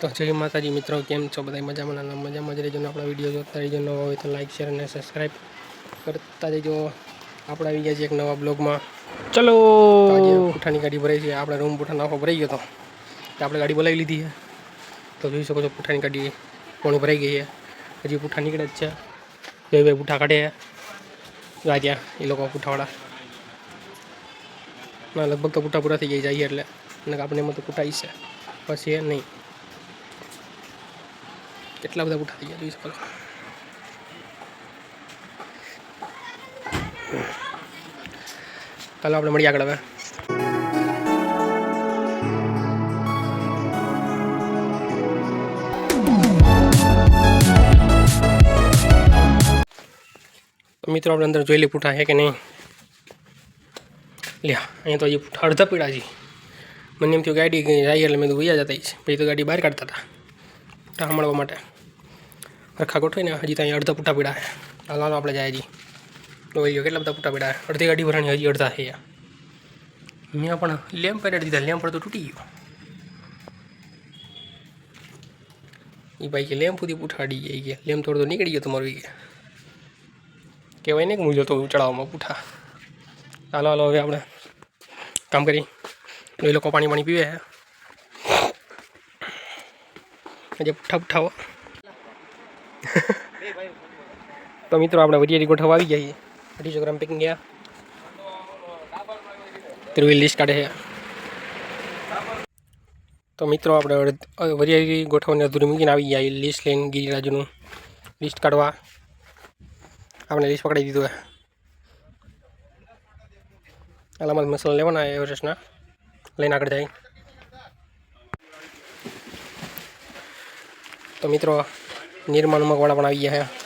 તો જય માતાજી મિત્રો કેમ છો? બધા મજામાં? ના મજામાં જ રહેજો ને આપણા વીડિયો જોતા રહેજો. નવા હોય તો લાઈક શેર અને સબસ્ક્રાઈબ કરતા જજો આપણે આવી ગયા છીએ એક નવા બ્લોગમાં ચલો! પૂઠાની ગાડી ભરાઈ છે. આપણે રૂમ પૂઠાનો આખો ભરાઈ ગયો હતો તો આપણે ગાડી બોલાવી લીધી છે. તો જોઈ શકો છો પૂઠાની ગાડી પોણી ભરાઈ ગઈ છે. હજી પૂઠા નીકળે જ છે. બે બે પૂઠા કાઢે છે. રાજ્યા એ લોકો પૂઠાવાળા. ના લગભગ તો પૂઠા પૂરા થઈ જાય જઈએ એટલે. અને આપણે એમાં તો પુઠા છે. પછી નહીં. કેટલા બધા પુઠા થઈ ગયા જોઈ શકો છો ચાલો આપણે મળીએ આગળ હવે. તો મિત્રો, આપણે અંદર જોઈ લે પૂઠા છે કે નહીં? લ્યા, અહીંયા તો હજી પૂઠા અડધા પીડા છે. મને એમ થયું ગાડી ગઈ જાય એટલે મેં તો વૈયા જતા છે પછી તો ગાડી બહાર કાઢતા હતા. પૂઠા મળવા માટે. સરખા ગોઠવીને હજી તો અહીંયા અડધા પૂઠા પીડા છે. હાલો હાલો આપણે જાય હજી. તો ગયો કેટલા બધા પૂઠા પીડા છે? અડધી ગાડી ભરાણી હજી અડધા છે મેં પણ લેમ્પ પેરેડ દીધા, લેમ્પ પર તો તૂટી ગયો. એ ભાઈ કે લેમ્પ સુધી પૂઠાડી ગઈ કે. લેમ્પ થોડો તો નીકળી ગયો તમારો કે. કહેવાય ને કે હું જતો ચડાવવામાં પૂઠા. હાલો હાલો, હવે આપણે કામ કરી. એ લોકો પાણી પાણી પીવે છે પૂઠા પૂઠાઓ તો મિત્રો, આપણે વરિયાળી ગોઠવવા આવી ગયા છીએ. અઢીસો ગ્રામ પેકિંગ ગયા ત્રિવેલ લિસ્ટ કાઢે છે. તો મિત્રો, આપણે અડધ- વરિયાળી ગોઠવવાની અધૂરી મૂકીને આવી ગયા લિસ્ટ લઈને ગિરિરાજનું લિસ્ટ કાઢવા. આપણે લિસ્ટ પકડી દીધું હે અલામત મસાલા લેવાના એવરેસ્ટના. લઈને આગળ જાય તો મિત્રો નિર્માણ મગવાળા પણ આવી ગયા છે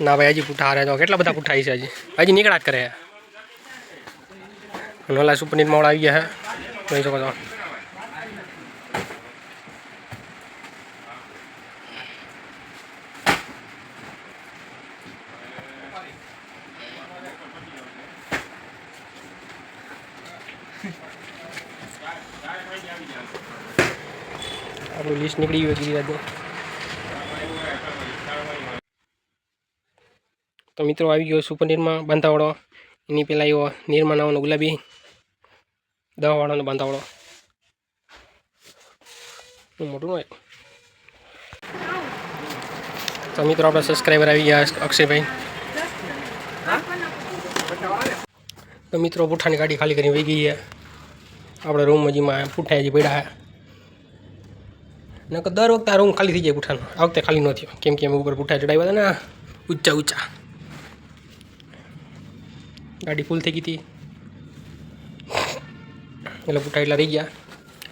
ના ભાઈ હજી પૂઠા હારે તો કેટલા બધા પૂઠા છે હજી હજી નીકળ્યા જ કરે છે અને ઓલા સુપર નિર્માણ આવી ગયા છે જોઈ શકો છો આપણું લિસ્ટ નીકળી ગયું ગિરિરાજનું તો મિત્રો આવી ગયો સુપર નિર્મા બાંધાવાળો. એની પહેલાં આવ્યો નિર્મા નાવાનો ગુલાબી. દવાવાળાનો હું મોટું હોય. તો મિત્રો આપણા સબસ્ક્રાઈબર આવી ગયા અક્ષયભાઈ. તો મિત્રો પુઠાની ગાડી ખાલી કરીને વહી ગઈ છે. આપણે રૂમ હજીમાં પુઠા હજી પડ્યા નકર દર વખતે આ રૂમ ખાલી થઈ જાય પૂઠાનો. આ વખતે ખાલી ન થયો. કેમ કે અમે ઉપર પૂઠા ચડાવ્યા હતા ને ઊંચા ઊંચા. ગાડી ફૂલ થઈ ગઈ હતી. એટલે પૂઠા એટલા રહી ગયા.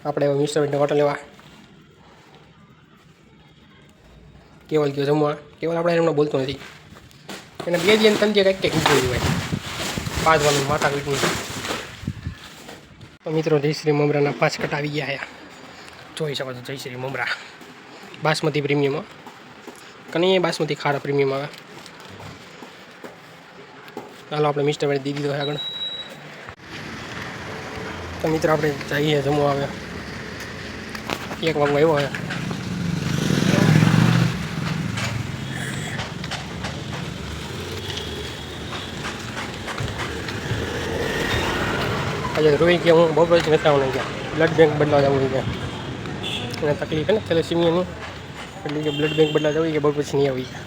આપણે હવે મિસ્ટર બેટને હોટલ લેવા. કેવલ ગયો જમવા? કેવલ આપણે એમને બોલતો નથી. એને બે દિવસ ત્રણ દિવસ કંઈક કંઈક નીકળી હોય પાંચ વાનું માથા પીટનું તો મિત્રો જયશ્રી મમરાના પાંચ કટ આવી ગયા જોઈ શકો છો જયશ્રી મમરા. બાસમતી પ્રીમિયમ કની બાસમતી ખારા પ્રીમિયમ આવે? ચાલો આપણે મિસ્ટર ભાઈ દીધી દીધો આગળ. તો મિત્ર, આપણે જઈએ જમવા આવે એક વાગો આવ્યો હોય આજે રોઈ ગયા, હું બહુ નથી આવવાનું ગયા બ્લડ બેંક બદલાવા જવું ગયા એને તકલીફ ને થેલેસીમિયાની એટલે કે બ્લડ બેંક બદલા જવું કે બહુ પછી નહીં આવી ગયા.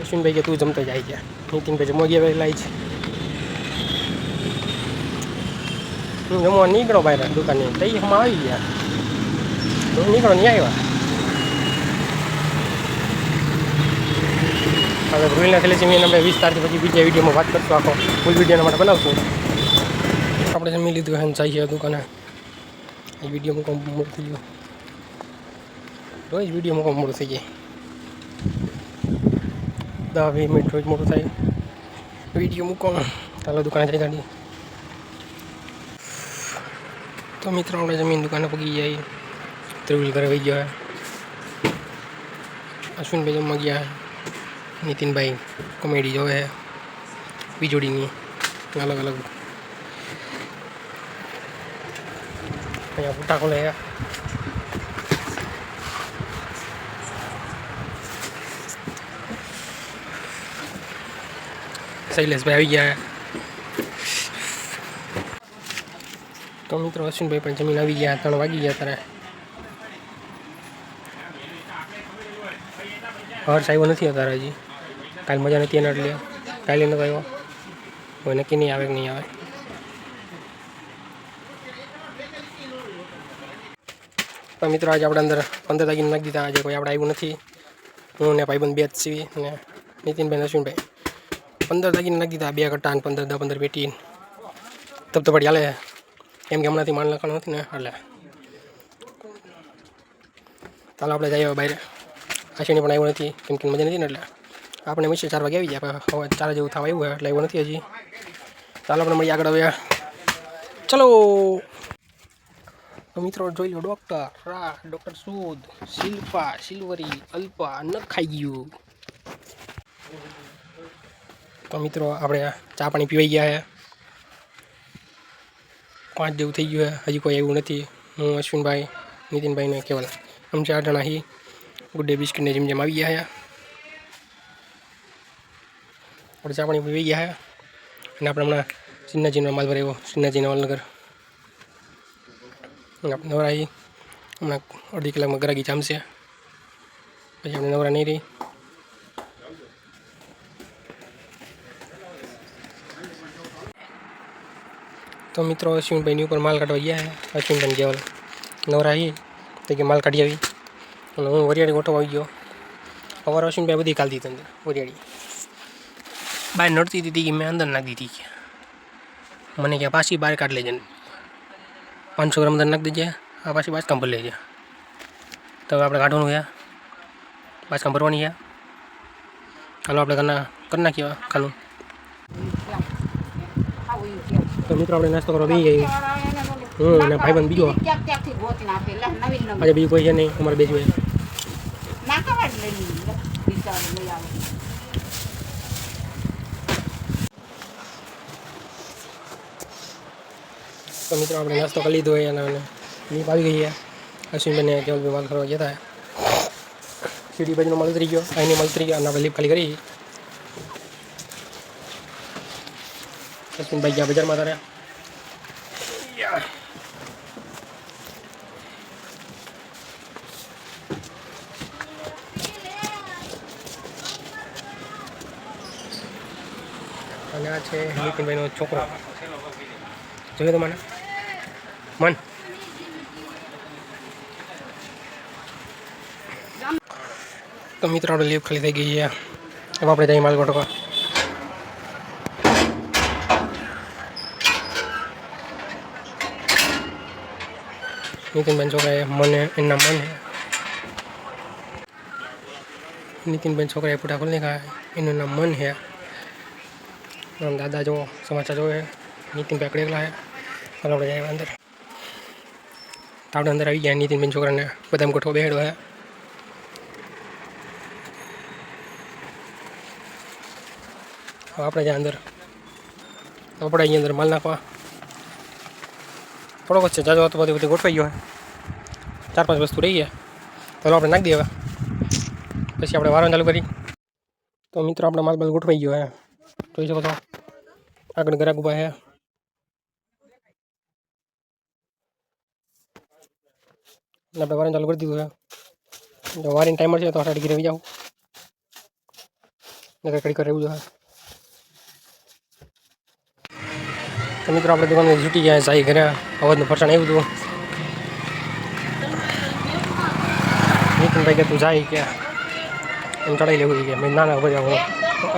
અશ્વિનભાઈ કે, તું જમતો જાય ગયા નીતિનભાઈ જમવા ગયા વહેલા છે. હું જમવા નીકળો બહાર દુકાને. તઈ હમણાં આવી ગયા. હું નીકળો, નહીં આવ્યા. હવે રૂલના થેલેસીમિયાને આપણે વીસ તારીખ પછી બીજા વિડીયોમાં વાત કરશું આખો. ફૂલ વિડીયોના માટે બનાવશું. આપણે જમી લીધું એમ જઈએ દુકાને. એ વીડિયો મૂકવા મોકલી થઈ રોજ વીડિયો મૂકવા મોડું થઈ જાય. દસ વીસ મિનિટ રોજ મોટું થાય. વીડિયો મૂકો. ચાલો દુકાને જઈ ગાડી તો મિત્રો, આપણે જમીન દુકાને પગી જાય ત્રિવિલ ઘરે વહી ગયા. અશ્વિનભાઈ જમવા ગયા. નીતિનભાઈ કોમેડી જોવે. વીજળીની અલગ અલગ. અહીંયા ફૂટા ખોલે શૈલેષભાઈ આવી ગયા તો મિત્રો અશ્વિનભાઈ પણ જમીન આવી ગયા ત્રણ વાગી ગયા તારે હર્ષ આવ્યો નથી અત્યારે હજી કાલ મજા નથી એના એટલે કાલે નતો આવ્યો કોઈ નક્કી નહીં આવે કે નહીં આવે તો મિત્રો આજે આપણે અંદર પંદર તારીખ નાખી દીધા આજે કોઈ આપણે આવ્યું નથી હું ને ભાઈબંધ બે જ સીવી ને નીતિનભાઈ અશ્વિનભાઈ પંદર દાગીને નાખી દીધા. બે કટ્ટા પંદર, દસ પંદર પેટી તબ તો પડી હાલે. એમ કે હમણાંથી માન લખવાનું નથી ને? એટલે ચાલો આપણે જઈએ બહાર આશીને પણ આવ્યું નથી. કેમ કે મજા નથી ને એટલે. આપણે મિશ્ર ચાર વાગે આવી જાય. હવે ચાર જેવું થવા આવ્યું એટલે આવ્યું નથી હજી. ચાલો આપણે મળીએ આગળ હવે. ચલો. તો મિત્રો જોઈ લો ડૉક્ટર રા ડૉક્ટર સુદ શિલ્પા, સિલ્વરી, અલ્પા. ન ખાઈ ગયું. તો મિત્રો, આપણે ચા પાણી પીવાઈ ગયા છે પાંચ જેવું થઈ ગયું છે હજી કોઈ આવ્યું નથી. હું અશ્વિનભાઈ નીતિનભાઈને કેવલ. આમ ચાર જણા હી. ગુડ ડે બિસ્કિટને જેમ જેમ આવી ગયા છે આપણે ચા પાણી પીવાઈ ગયા છે અને આપણે હમણાં સિન્નાજીનો માલ ભરાયો. સિન્નાજી નવલનગર અને આપણે નવરા હમણાં અડધી કલાકમાં ગરાગી જામશે. પછી આપણે નવરા નહીં રહી. તો મિત્રો, અશ્વિનભાઈની ઉપર માલ કાઢવા ગયા છે અશ્વિનભાઈ કેવલ નવરા આવી તો કે, માલ કાઢી આવી. અને હું વરિયાળી ગોઠવા આવી ગયો. અમારા અશ્વિનભાઈ બધી કાઢી દીધી અંદર, વરિયાળી. બહાર નડતી હતી કે મેં અંદર નાખી દીધી કે. મને કે પાછી બહાર કાઢી લેજે પાંચસો ગ્રામ અંદર નાખી દેજે. આ પાછી બાજકામ ભરી લેજે. તો આપણે કાઢવાનું ગયા બાજકામ ભરવાની ગયા હાલો, આપણે કરના કરી નાખીએ ખાલું. તો મિત્રો આપણે નાસ્તો કરવા બેસી જઈએ હમ, અને ભાઈબંધ બીજો આજે બીજું કોઈ છે નહીં, અમારે બે જોઈએ તો મિત્રો આપણે નાસ્તો કરી લીધો હોય અને લીપ આવી ગઈ છે. અશ્વિનબેને કેવલભાઈ વાત કરવા ગયા હતા. સીડી બાજુનો મળતરી ગયો, અહીંની મળતરી ગયો અને આપણે લીપ ખાલી કરી. અશ્વિનભાઈ ગયા બજારમાં તારે અને આ છે નીતિનભાઈનો છોકરો જોયો તો મને મન તો મિત્રો આપણે લીવ ખાલી થઈ ગઈ છે હવે આપણે જઈએ માલ ગોઠવા નીતિનબેન છોકરાએ મને એના મને નીતિનબેન છોકરાએ પૂટા ખોલી નાખ્યા એનું નામ મન છે આમ દાદા જો સમાચાર જોવે નીતિન પકડે એકલા હે ચાલો આપણે જાય અંદર તો આપણે અંદર આવી ગયા નીતિનબેન છોકરાને બધા ગોઠવો બેડો હે હવે આપણે જાય અંદર આપણે અહીંયા અંદર માલ નાખવા થોડોક છે, જાજો હતો બધી બધી ગોઠવાઈ ગયો હોય ચાર પાંચ વસ્તુ રહી ગયા. ચાલો આપણે નાખી દઈએ હવે. પછી આપણે વારવાનું ચાલુ કરી. તો મિત્રો, આપણે માલ બાલ ગોઠવાઈ ગયો હે. જોઈ શકો છો. આગળ ગ્રાહક ઊભા હે. આપણે વારણ ચાલુ કરી દીધું છે જો વારીને ટાઈમર છે તો આઠ ડિગ્રી આવી જાવ ને કડી કરે એવું તો મિત્રો, આપણે દુકાન છૂટી ગયા સાઈ ઘરે અવાજનું ફરસાણ આવ્યું હતું. નીતિનભાઈ કે, તું જાય કે? એમ ચડાવી લેવું કે, મેં ના ના બધા હું.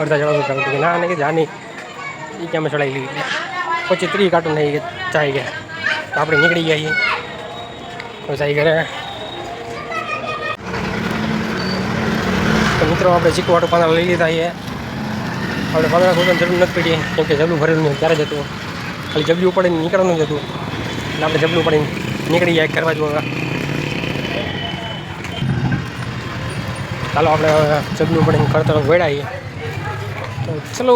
અડધા ચડાવતું ચાલતું કે ના નહીં કે જા નહીં એ કે અમે ચડાવી લેવી પછી ત્રીસ કાર્ટૂન થઈ કે ચાઈ ગયા તો આપણે નીકળી ગયા છીએ. તો ચાઈ ઘરે. તો મિત્રો, આપણે ચીકુ વાટું પાંદડા લઈ લીધા છીએ. આપણે પાંદડા ખોદવાની જરૂર નથી પડી, કેમ કે જબલું ભરેલું નહીં ત્યારે જ હતું. ખાલી જબલું પડીને નીકળવાનું જ હતું. એટલે આપણે જબલું પડે નીકળી જાય, કરવા જોવા ચાલો આપણે જબલું પડીને કરતર તરફ તો ચલો